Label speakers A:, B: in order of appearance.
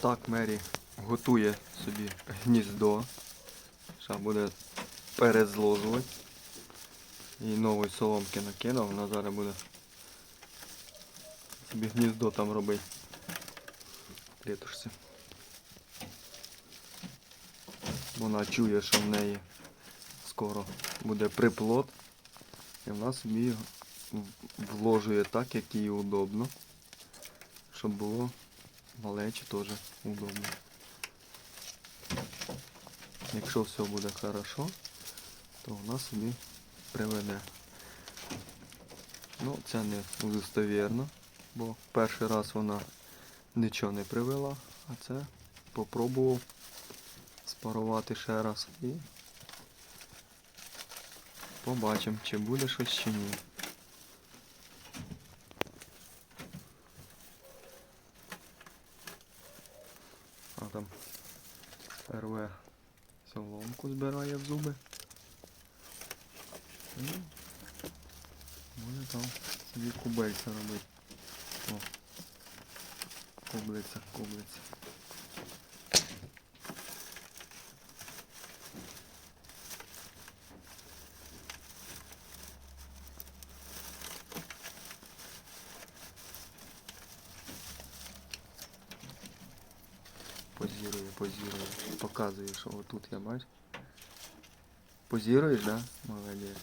A: Так Мері готує собі гніздо. Ще буде перезложувати. І нової соломки накинув, вона зараз буде собі гніздо там робити. В клетушці. Вона чує, що в неї скоро буде приплод. І вона собі його вложує так, як їй удобно. Щоб було малечі теж удобно. Якщо все буде хорошо, то вона собі приведе. Ну, це не удостовірно, бо перший раз вона нічого не привела, а це попробував спарувати ще раз і побачимо, чи буде щось чи ні. А там РВ соломку збирає в зуби. Ну, Може там собі кубельця робити. О. Кублиця, кублиця. Позірує, позірує. Показує, що отут я бачу. Позіруєш, да? Молодець.